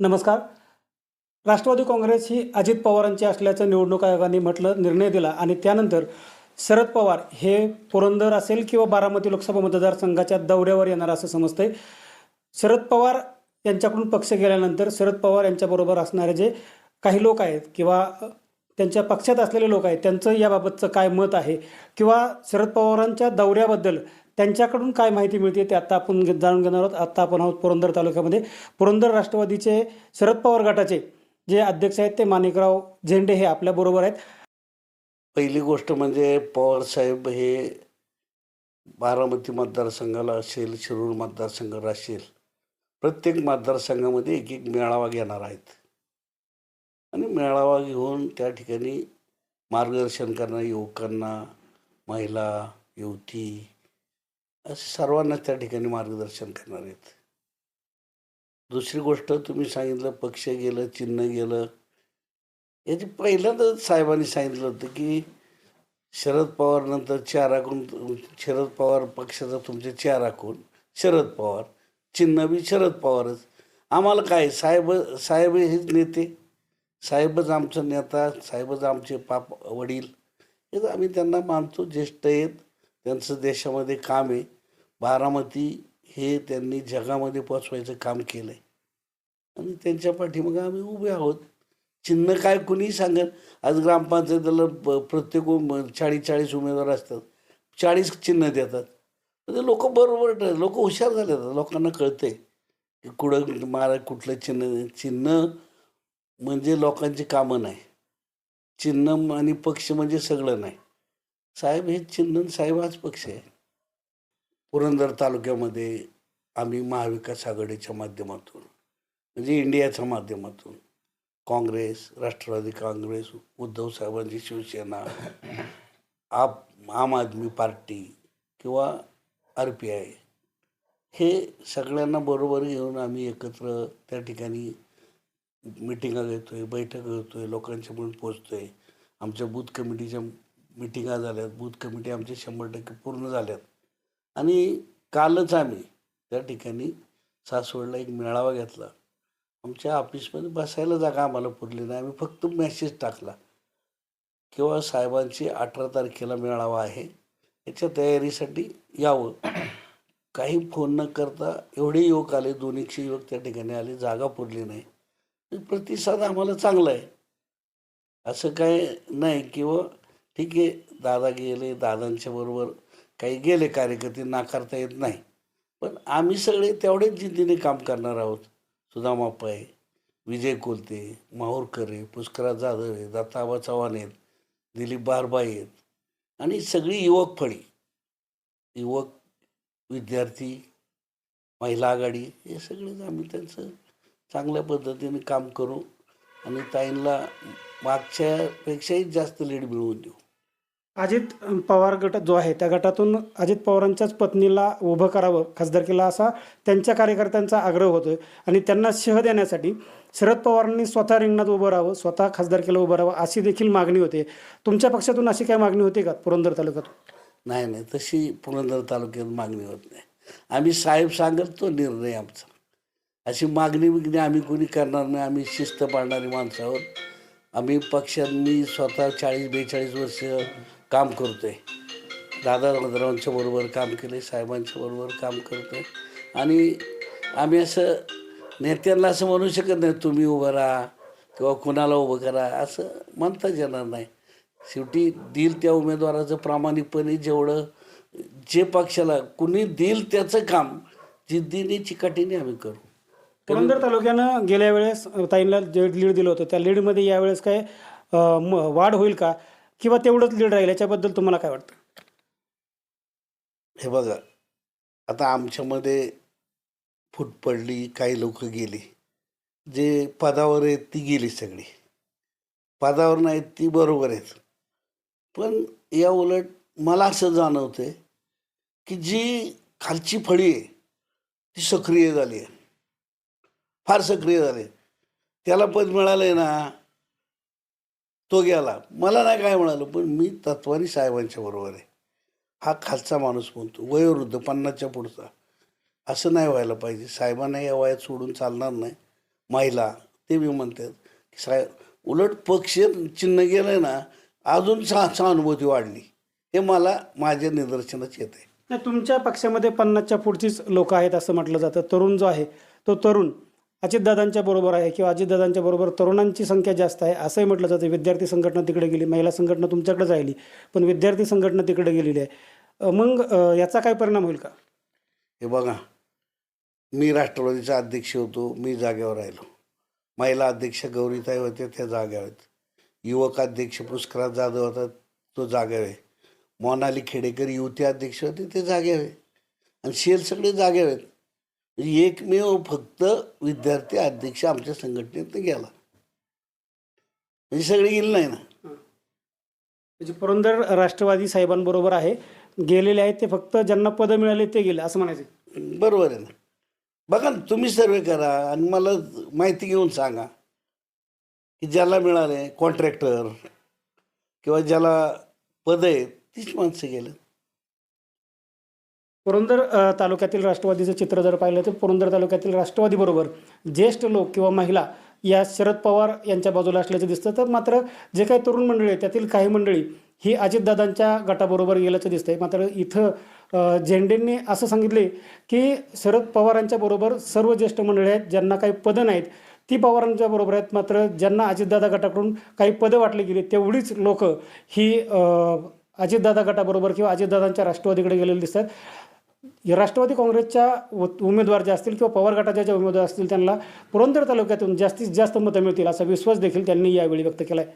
नमस्कार. राष्ट्रवादी काँग्रेस ही अजित पवारांची असल्याचं निवडणूक आयोगाने म्हटलं निर्णय दिला आणि त्यानंतर शरद पवार हे पुरंदर असेल किंवा बारामती लोकसभा मतदारसंघाच्या दौऱ्यावर येणार असं समजतंय. शरद पवार यांच्याकडून पक्ष गेल्यानंतर शरद पवार यांच्याबरोबर असणारे जे काही लोक आहेत किंवा त्यांच्या पक्षात असलेले लोक आहेत त्यांचं याबाबतचं काय मत आहे? किंवा शरद पवारांच्या दौऱ्याबद्दल त्यांच्याकडून काय माहिती मिळते ते आत्ता आपण जाणून घेणार आहोत. आत्ता आपण आहोत पुरंदर तालुक्यामध्ये. पुरंदर राष्ट्रवादीचे शरद पवार गटाचे जे अध्यक्ष आहेत ते माणिकराव झेंडे हे आपल्याबरोबर आहेत. पहिली गोष्ट म्हणजे पवार साहेब हे बारामती मतदारसंघाला असेल शिरूर मतदारसंघाला असेल प्रत्येक मतदारसंघामध्ये एक एक मेळावा घेणार आहेत. आणि मेळावा घेऊन त्या ठिकाणी मार्गदर्शन करणाऱ्या युवकांना महिला युवती असे सर्वांना त्या ठिकाणी मार्गदर्शन करणार आहेत. दुसरी गोष्ट तुम्ही सांगितलं पक्ष गेलं चिन्ह गेलं. याची पहिल्यांदाच साहेबांनी सांगितलं होतं की शरद पवार नंतर चार आखून शरद पवार पक्षाचा तुमचे चार आखून शरद पवार चिन्ह बी शरद पवारच. आम्हाला काय साहेब साहेब हेच नेते. साहेबच आमचा नेता साहेबच आमचे पाप वडील. हे तर आम्ही त्यांना मानतो ज्येष्ठ आहेत त्यांचं देशामध्ये काम आहे. बारामती हे त्यांनी जगामध्ये पोचवायचं काम केलं आहे आणि त्यांच्या पाठीमागं आम्ही उभे आहोत. चिन्ह काय कुणीही सांगेल आज ग्रामपंचायतीला प्रत्येक चाळीस चाळीस उमेदवार असतात. चाळीस चिन्ह देतात. म्हणजे लोक बरोबर लोक हुशार झाले लोकांना कळते की कुठं मारा कुठलं चिन्ह चिन्ह म्हणजे लोकांची कामं नाही. चिन्ह आणि पक्ष म्हणजे सगळं नाही. साहेब हे चिन्ह साहेब हाच पक्ष आहे. पुरंदर तालुक्यामध्ये आम्ही महाविकास आघाडीच्या माध्यमातून म्हणजे इंडियाच्या माध्यमातून काँग्रेस राष्ट्रवादी काँग्रेस उद्धव साहेबांची शिवसेना आप आम आदमी पार्टी किंवा आर पी आय हे सगळ्यांना बरोबर घेऊन आम्ही एकत्र त्या ठिकाणी मिटिंगा घेतो आहे बैठक घेतो आहे लोकांच्या म्हणून पोचतो आहे आमच्या बूथ कमिटीच्या मिटिंगा झाल्यात बूथ कमिटी आमच्या शंभर टक्के पूर्ण झाल्यात. आणि कालच आम्ही त्या ठिकाणी सासवडला एक मेळावा घेतला. आमच्या ऑफिसमध्ये बसायला जागा आम्हाला पुरली नाही. आम्ही फक्त मेसेज टाकला. किंवा साहेबांची अठरा तारखेला मेळावा आहे याच्या तयारीसाठी यावं. काही फोन न करता एवढे युवक आले दोन एकशे युवक त्या ठिकाणी आले जागा पुरली नाही. प्रतिसाद आम्हाला चांगला आहे. असं काय नाही किंवा ठीक आहे दादा गेले दादांच्या बरोबर काही गेले कार्यकर्ते नाकारता येत नाही. पण आम्ही सगळे तेवढेच जिद्दीने काम करणार आहोत. सुदामा पै विजय कोलते माहूरकर आहे पुष्कराज जाधव आहे दत्ताबा चव्हाण आहेत दिलीप बारबाई आहेत. आणि सगळी युवक फळी युवक विद्यार्थी महिला आघाडी हे सगळेच आम्ही त्यांचं चांगल्या पद्धतीने काम करू आणि ताईंना मागच्यापेक्षाही जास्त लीड मिळवून देऊ. अजित पवार गट जो आहे त्या गटातून अजित पवारांच्याच पत्नीला उभं करावं खासदारकीला असा त्यांच्या कार्यकर्त्यांचा आग्रह होतोय. आणि त्यांना शह देण्यासाठी शरद पवारांनी स्वतः रिंगणात उभं राहावं स्वतः खासदारकीला उभं राहावं अशी देखील मागणी होते. तुमच्या पक्षातून अशी काय मागणी होती का पुरंदर तालुक्यात नाही नाही तशी पुरंदर तालुक्यात मागणी होत नाही. आम्ही साहेब सांगत तो निर्णय आमचा. अशी मागणी बिगणी आम्ही कोणी करणार नाही आम्ही शिस्त पाळणारी माणसं आहोत. आम्ही पक्षांनी स्वतः चाळीस बेचाळीस वर्ष काम करतोय. दादा राऊतांच्या बरोबर काम केले साहेबांच्या बरोबर काम करतोय. आणि आम्ही असं नेत्यांना असं म्हणू शकत नाही तुम्ही उभं राहा किंवा कुणाला उभं करा असं म्हणताच येणार नाही. शेवटी देईल त्या उमेदवाराचं प्रामाणिकपणे जेवढं जे पक्षाला कुणी देईल त्याचं काम जिद्दीने चिकाटीने आम्ही करू. पुरंदर तालुक्यानं गेल्या वेळेस ताईंना जे लीड दिलं होतं त्या लीडमध्ये यावेळेस काय म- वाढ होईल का? किंवा तेवढंच लीड राहील याच्याबद्दल तुम्हाला काय वाटतं? हे बघा आता आमच्यामध्ये फूट पडली काही लोक गेली. जे पदावर आहेत ती गेली सगळी. पदावर नाहीत ती बरोबर आहेत. पण या उलट मला असं जाणवते की जी खालची फळी आहे ती सक्रिय झाली आहे. फार सक्रिय झाली त्याला पद मिळालं आहे ना तो गेला. मला नाही काय म्हणालो पण मी तत्वानी साहेबांच्या बरोबर आहे. हा खालचा माणूस म्हणतो वयोवृद्ध पन्नासच्या पुढचा. असं नाही व्हायला पाहिजे. साहेबांना या वयात सोडून चालणार नाही. महिला ते मी म्हणतात की साहेब उलट पक्ष चिन्ह गेलं ना अजून सा सहानुभूती वाढली. हे मला माझ्या निदर्शनात येते आहे तुमच्या पक्षामध्ये पन्नासच्या पुढचीच लोक आहेत असं म्हटलं जातं. तरुण जो आहे तो तरुण अजितदादांच्या बरोबर आहे किंवा अजितदादांच्या बरोबर तरुणांची संख्या जास्त आहे असंही म्हटलं जातं. विद्यार्थी संघटना तिकडे गेली महिला संघटना तुमच्याकडे राहिली पण विद्यार्थी संघटना तिकडे गेलेली आहे. मग याचा काय परिणाम होईल का? हे बघा मी राष्ट्रवादीचा अध्यक्ष होतो मी जागेवर राहिलो. महिला अध्यक्ष गौरीताई होत्या त्या जाग्यावर आहेत. युवक अध्यक्ष पुष्करात जाधव होता तो जागेवर आहे. मोनाली खेडेकर युवती अध्यक्ष होते ते जागेवर आहे. आणि शेल सगळे जागेवर आहेत. एकमेव फक्त विद्यार्थी अध्यक्ष आमच्या संघटनेत गेला. म्हणजे सगळे गेले नाही ना. म्हणजे पुरंदर राष्ट्रवादी साहेबांबरोबर आहे. गेलेले आहेत ते फक्त ज्यांना पदं मिळाले ते गेले असं म्हणायचं बरोबर आहे ना. बघा ना तुम्ही सर्वे करा आणि मला माहिती घेऊन सांगा की ज्याला मिळाले कॉन्ट्रॅक्टर किंवा ज्याला पद आहेत तीच माणसं गेलं पुरंदर तालुक्यातील राष्ट्रवादीचं चित्र जर पाहिलं तर पुरंदर तालुक्यातील राष्ट्रवादीबरोबर ज्येष्ठ लोक किंवा महिला या शरद पवार यांच्या बाजूला असल्याचं दिसतं. तर मात्र जे काही तरुण मंडळी आहे त्यातील काही मंडळी ही अजितदादांच्या गटाबरोबर गेल्याचं दिसतंय. मात्र इथं झेंडेंनी असं सांगितले की शरद पवारांच्या बरोबर सर्व ज्येष्ठ मंडळी आहेत ज्यांना काही पदं नाहीत ती पवारांच्या बरोबर आहेत. मात्र ज्यांना अजितदादा गटाकडून काही पदं वाटली गेली तेवढीच लोक ही अजितदादा गटाबरोबर किंवा अजितदादांच्या राष्ट्रवादीकडे गेलेली दिसतात. राष्ट्रवादी काँग्रेसच्या उमेदवार जे असतील किंवा पवार गटाच्या ज्या उमेदवार असतील त्यांना पुरंदर तालुक्यातून जास्तीत जास्त मतं मिळतील असा विश्वास देखील त्यांनी यावेळी व्यक्त केला आहे